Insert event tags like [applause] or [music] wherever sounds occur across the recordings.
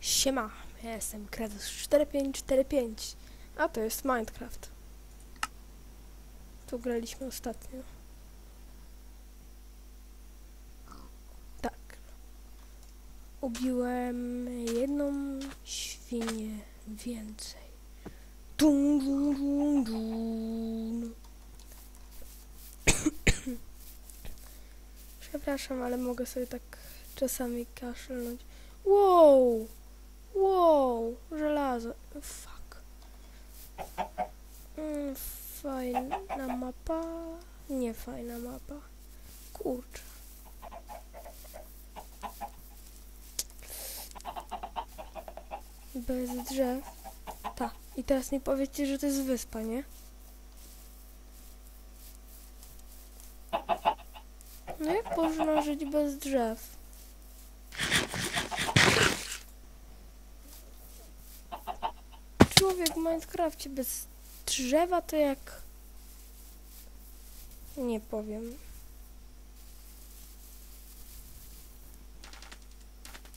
Siema, ja jestem Kratos4545, a to jest Minecraft. Tu graliśmy ostatnio. Tak. Ubiłem jedną świnię więcej. Dun, dun, dun, dun. [coughs] Przepraszam, ale mogę sobie tak czasami kaszlnąć. Wow! Wow! Żelazo. Fuck. Mm, fajna mapa. Nie fajna mapa. Kurczę. Bez drzew. Ta. I teraz nie powiedzcie, że to jest wyspa, nie? No jak można żyć bez drzew? Człowiek w Minecrafcie bez drzewa to jak... Nie powiem.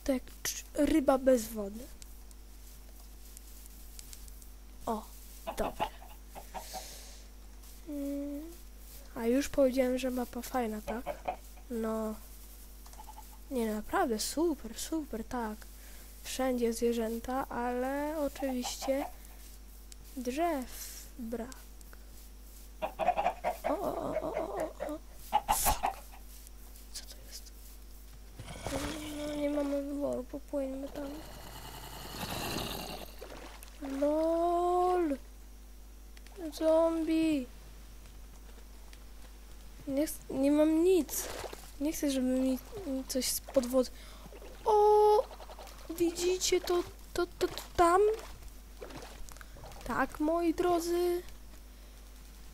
To jak ryba bez wody. O, dobra. Mm, A już powiedziałem, że mapa fajna, tak? No. Nie, naprawdę, super, super, tak. Wszędzie zwierzęta, ale oczywiście drzew brak. O, o, o, o, o, o. Co to jest? No, nie mamy wyboru, popłyńmy tam. LOL! Zombie! Nie, nie mam nic. Nie chcę, żeby mi coś z podwody... O! Widzicie to, to, to, to tam? Tak, moi drodzy.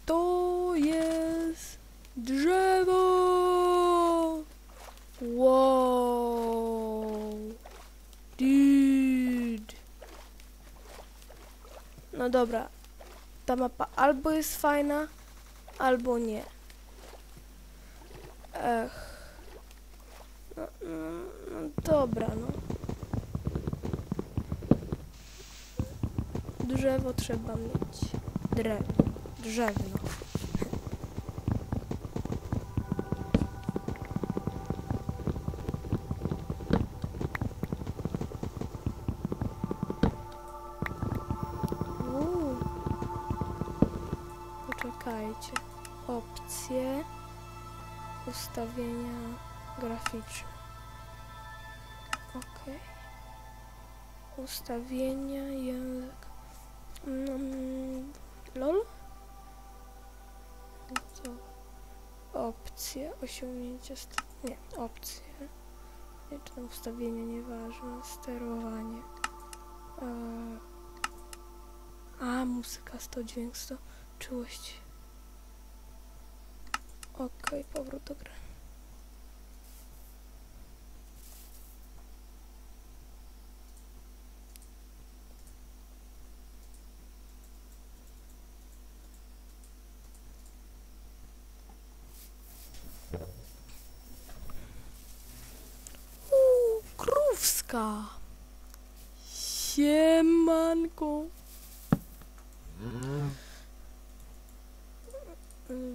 To jest drzewo. Wow. Dude. No dobra. Ta mapa albo jest fajna, albo nie. Ech. No, no, no dobra, no. Drzewo trzeba mieć. Drew. Drzewno. Poczekajcie. Opcje. Ustawienia graficzne. Ok. Ustawienia język. Mm, LOL? Co? Opcje, osiągnięcie, nie, opcje. Nie, czy tam ustawienia, nieważne, sterowanie. Eee, a, muzyka 100, dźwięk 100, czułość. Okej, powrót do gry. Uuu, krówska. Siemanko.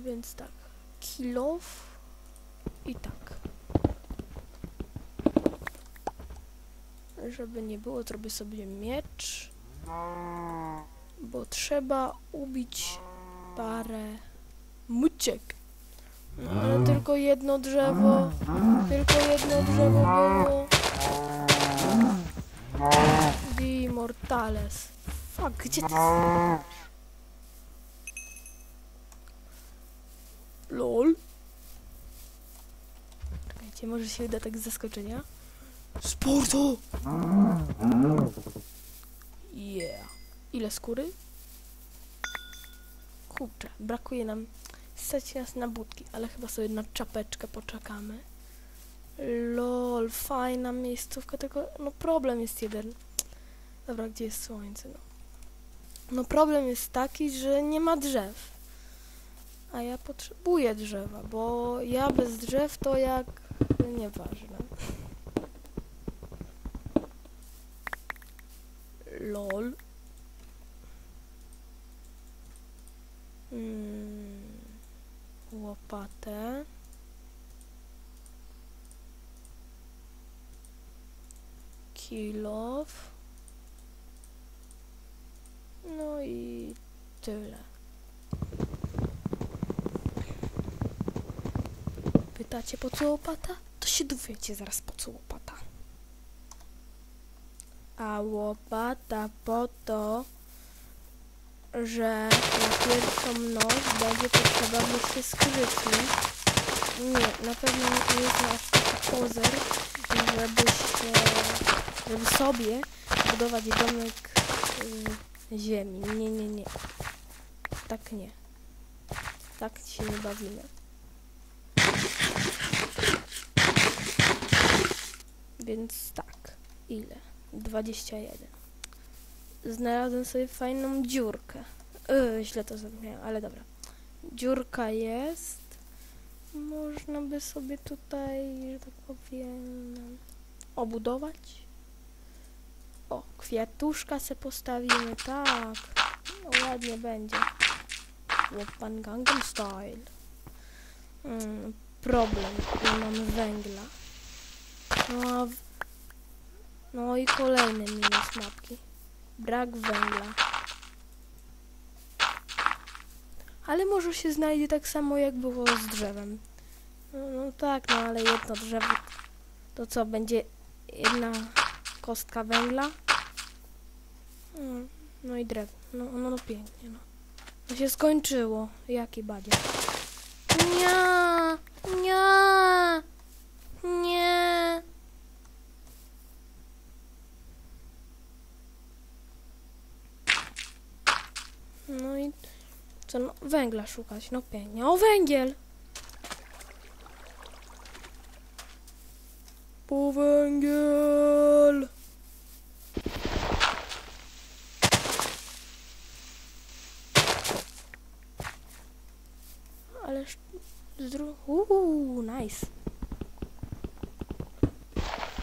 Więc tak, kilof i tak. Żeby nie było, zrobię sobie miecz, bo trzeba ubić parę muciek. No, ale tylko jedno drzewo, tylko jedno drzewo było. Di Mortales. Fuck, gdzie ty LOL. Czekajcie, może się uda tak z zaskoczenia. Sporto! Yeah. Ile skóry? Kurczę, brakuje nam... Stać nas na budki, ale chyba sobie na czapeczkę poczekamy. LOL, fajna miejscówka, tylko no problem jest jeden. Dobra, gdzie jest słońce? No, no problem jest taki, że nie ma drzew. A ja potrzebuję drzewa, bo ja bez drzew to jak... nieważne. Lol. Mm, łopatę. Kilof. No i tyle. Pytacie po co łopata? To się dowiecie zaraz po co łopata. A łopata po to, że na pierwszą noc będzie potrzeba wyższy skrzydły. Nie, na pewno nie jest aż taki kozer, żebyście, żeby sobie budować domek y, ziemi. Nie, nie, nie. Tak nie. Tak się nie bawimy. Więc tak. Ile? 21. Znalazłem sobie fajną dziurkę. Yy, źle to zrobiłem, ale dobra. Dziurka jest. Można by sobie tutaj, że tak powiem, obudować. O, kwiatuszka se postawimy, tak. No, ładnie będzie. Pan Gangnam Style. Mm, problem, nie mam węgla. No, no i kolejny minus mapki. Brak węgla. Ale może się znajdzie tak samo jak było z drzewem. No, no tak, no ale jedno drzewo to co, będzie jedna kostka węgla? Mm, No i drewno. No, no, no pięknie, no. To się skończyło. Jaki badziek. Nie, nie, nie. No i co, no, węgla szukać, no pięknie. O, węgiel! Po węgiel! Ależ z dru... Uuu, nice.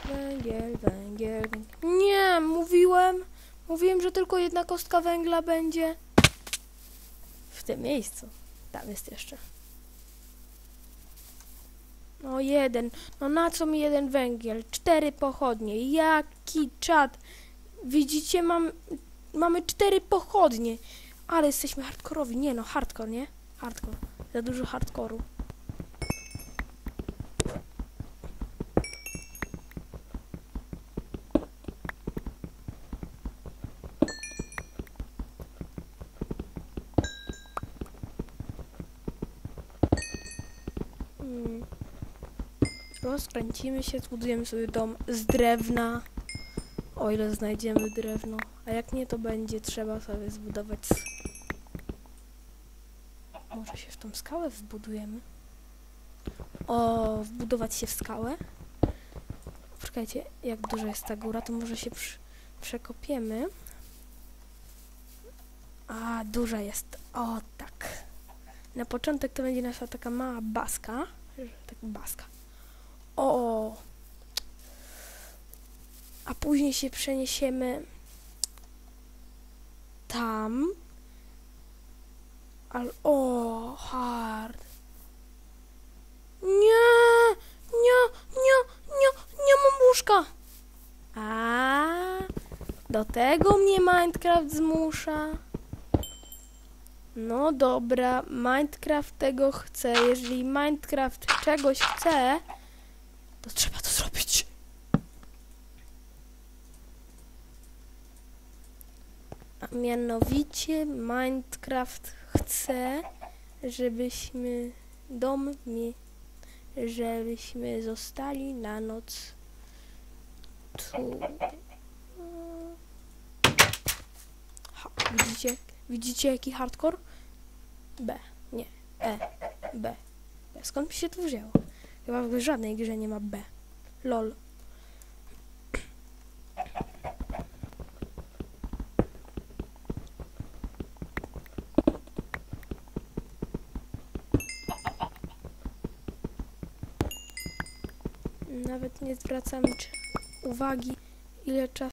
Węgiel, węgiel, węgiel. Nie, mówiłem. Mówiłem, że tylko jedna kostka węgla będzie. Tym miejscu. Tam jest jeszcze. No jeden. No na co mi jeden węgiel? Cztery pochodnie. Jaki czad. Widzicie, mam, mamy cztery pochodnie. Ale jesteśmy hardkorowi. Nie no, hardcore, nie? Hardcore. Za dużo hardkoru. Mm. Rozkręcimy się, zbudujemy sobie dom z drewna. O ile znajdziemy drewno. A jak nie, to będzie trzeba sobie zbudować. Może się w tą skałę wbudujemy? O, wbudować się w skałę? Czekajcie, jak duża jest ta góra, to może się przy, przekopiemy. A, duża jest. O, tak. Na początek to będzie nasza taka mała baska. Tak baska. O! A później się przeniesiemy tam. Al o, hard. Nie, nie, nie, nie, nie mam łóżka. A, do tego mnie Minecraft zmusza. No dobra, Minecraft tego chce. Jeżeli Minecraft czegoś chce, to trzeba to zrobić. A mianowicie Minecraft chce, żebyśmy dom mi, żebyśmy zostali na noc tu. Ha, widzicie? Widzicie jaki hardcore? B, nie, E, B. B. Skąd mi się to wzięło? Chyba w żadnej grze nie ma B. LOL. Nawet nie zwracam uwagi, ile czasu